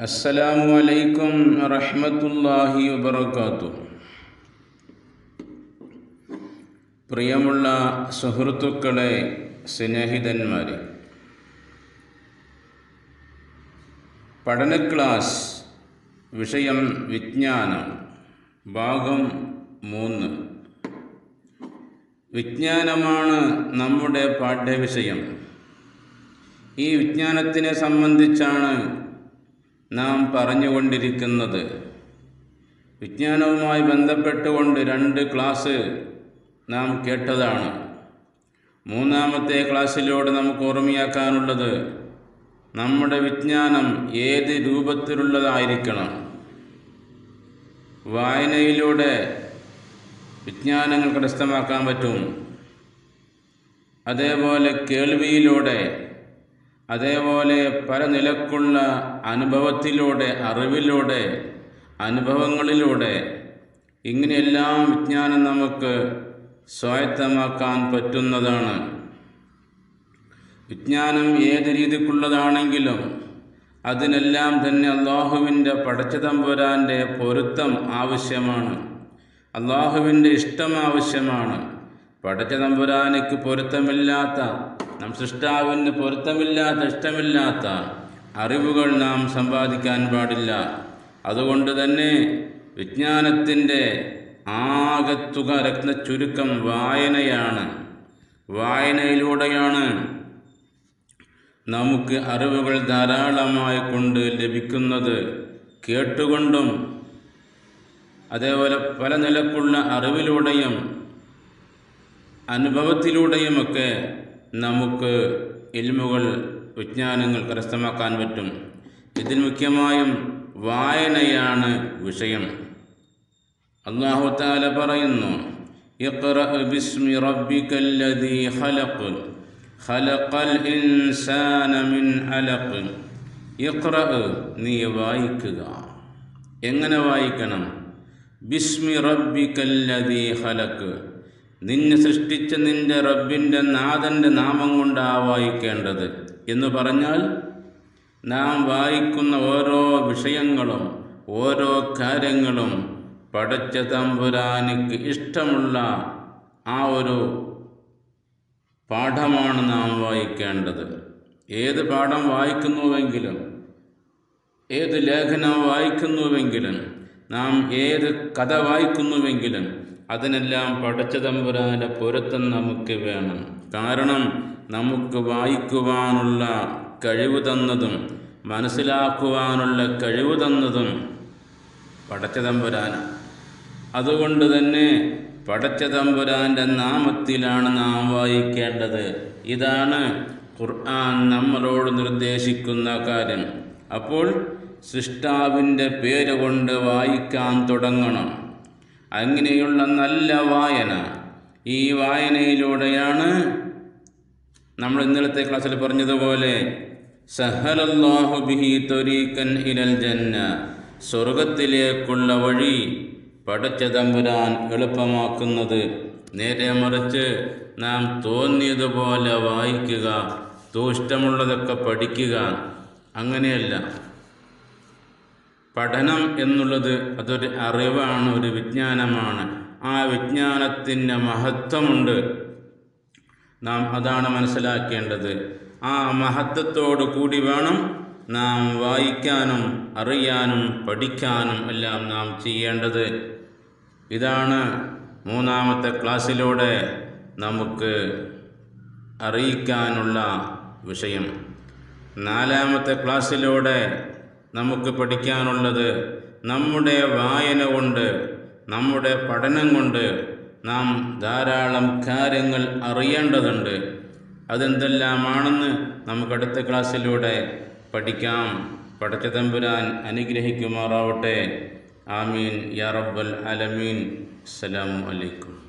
അസ്സലാമു അലൈക്കും റഹ്മത്തുല്ലാഹി വബറകാതുഹു. പ്രിയമുള്ള സുഹൃത്തുക്കളെ സ്നേഹിതന്മാരെ പഠന ക്ലാസ് വിഷയം വിജ്ഞാനം ഭാഗം മൂന്ന്. വിജ്ഞാനമാണ് നമ്മുടെ പാഠ്യവിഷയം. ഈ വിജ്ഞാനത്തിനെ സംബന്ധിച്ചാണ് നാം പറഞ്ഞുകൊണ്ടിരിക്കുന്നത്. വിജ്ഞാനവുമായി ബന്ധപ്പെട്ടുകൊണ്ട് രണ്ട് ക്ലാസ് നാം കേട്ടതാണ്. മൂന്നാമത്തെ ക്ലാസ്സിലൂടെ നമുക്ക് ഓർമ്മയാക്കാനുള്ളത് നമ്മുടെ വിജ്ഞാനം ഏത് രൂപത്തിലുള്ളതായിരിക്കണം. വായനയിലൂടെ വിജ്ഞാനങ്ങൾ കരസ്ഥമാക്കാൻ പറ്റും. അതേപോലെ കേൾവിയിലൂടെ അതേപോലെ പല നിലക്കുള്ള അനുഭവത്തിലൂടെ അറിവിലൂടെ അനുഭവങ്ങളിലൂടെ ഇങ്ങനെയെല്ലാം വിജ്ഞാനം നമുക്ക് സ്വായത്തമാക്കാൻ പറ്റുന്നതാണ്. വിജ്ഞാനം ഏത് രീതിക്കുള്ളതാണെങ്കിലും അതിനെല്ലാം തന്നെ അള്ളാഹുവിന്റെ പടച്ചതമ്പുരാന്റെ പൊരുത്തം ആവശ്യമാണ്. അള്ളാഹുവിന്റെ ഇഷ്ടം ആവശ്യമാണ്. പടച്ചതമ്പുരാനിക്ക് പൊരുത്തമില്ലാത്ത നാം സൃഷ്ടാവിന് പൊരുത്തമില്ലാത്ത ഇഷ്ടമില്ലാത്ത അറിവുകൾ നാം സമ്പാദിക്കാൻ പാടില്ല. അതുകൊണ്ട് തന്നെ വിജ്ഞാനത്തിന്റെ ആകത്തുക രത്ന ചുരുക്കം വായനയാണ്. വായനയിലൂടെയാണ് നമുക്ക് അറിവുകൾ ധാരാളമായി കൊണ്ട് ലഭിക്കുന്നത്. കേട്ടുകൊണ്ടും അതേപോലെ പല നിലക്കുള്ള അറിവിലൂടെയും അനുഭവത്തിലൂടെയുമൊക്കെ നമുക്ക് ഇൽമുകൾ വിജ്ഞാനങ്ങൾ കരസ്ഥമാക്കാൻ പറ്റും. ഇതിൽ മുഖ്യമായും വായനയാണ് വിഷയം. അള്ളാഹു താല പറയുന്നു നീ വായിക്കുക. എങ്ങനെ വായിക്കണം? ബിസ്മി റബ്ബിക്കല്ലദീ ഹലക്ക് നിന്നെ സൃഷ്ടിച്ച നിന്റെ റബ്ബിന്റെ നാഥന്റെ നാമം കൊണ്ടാ വായിക്കേണ്ടത് എന്ന് പറഞ്ഞാൽ നാം വായിക്കുന്ന ഓരോ വിഷയങ്ങളും ഓരോ കാര്യങ്ങളും പടച്ച തമ്പുരാനിക്ക് ഇഷ്ടമുള്ള ആ ഒരു പാഠമാണ് നാം വായിക്കേണ്ടത്. ഏത് പാഠം വായിക്കുന്നുവെങ്കിലും ഏത് ലേഖനം വായിക്കുന്നുവെങ്കിലും നാം ഏത് കഥ വായിക്കുന്നുവെങ്കിലും അതിനെല്ലാം പടച്ചതമ്പുരാന്റെ പൊരുത്തം നമുക്ക് വേണം. കാരണം നമുക്ക് വായിക്കുവാനുള്ള കഴിവ് തന്നതും മനസ്സിലാക്കുവാനുള്ള കഴിവ് തന്നതും പടച്ച തമ്പുരാനാണ് അതുകൊണ്ട് തന്നെ പടച്ച തമ്പുരാന്റെ നാമത്തിലാണ് നാം വായിക്കേണ്ടത്. ഇതാണ് ഖുർആൻ നമ്മളോട് നിർദ്ദേശിക്കുന്ന കാര്യം. അപ്പോൾ സൃഷ്ടാവിന്റെ പേര് കൊണ്ട് വായിക്കാൻ തുടങ്ങണം. അങ്ങനെയുള്ള നല്ല വായന. ഈ വായനയിലൂടെയാണ് നമ്മൾ ഇന്നലത്തെ ക്ലാസ്സിൽ പറഞ്ഞതുപോലെ ബിഹി ജന്ന സ്വർഗത്തിലേക്കുള്ള വഴി പടച്ച തമ്പുരാൻ എളുപ്പമാക്കുന്നത്. നേരെ മറിച്ച് നാം തോന്നിയതുപോലെ വായിക്കുക തൂഷ്ടമുള്ളതൊക്കെ പഠിക്കുക അങ്ങനെയല്ല. പഠനം എന്നുള്ളത് അതൊരു അറിവാണ് ഒരു വിജ്ഞാനമാണ്. ആ വിജ്ഞാനത്തിന്റെ മഹത്വമുണ്ട്. നാം അതാണ് മനസ്സിലാക്കേണ്ടത്. ആ മഹത്വത്തോടു കൂടി വേണം നാം വായിക്കാനും അറിയാനും പഠിക്കാനും എല്ലാം നാം ചെയ്യേണ്ടത്. ഇതാണ് മൂന്നാമത്തെ ക്ലാസ്സിലൂടെ നമുക്ക് അറിയിക്കാനുള്ള വിഷയം. നാലാമത്തെ ക്ലാസ്സിലൂടെ നമുക്ക് പഠിക്കാനുള്ളത് നമ്മുടെ വായന കൊണ്ട് നമ്മുടെ പഠനം കൊണ്ട് നാം ധാരാളം കാര്യങ്ങൾ അറിയേണ്ടതുണ്ട്. അതെന്തെല്ലാമാണെന്ന് നമുക്ക് അടുത്ത ക്ലാസ്സിലൂടെ പഠിക്കാം. പടച്ച തമ്പുരാൻ അനുഗ്രഹിക്കുമാറാവട്ടെ. ആമീൻ. യാ റബ്ബൽ അലമീൻ അസ്സലാമു അലൈക്കും.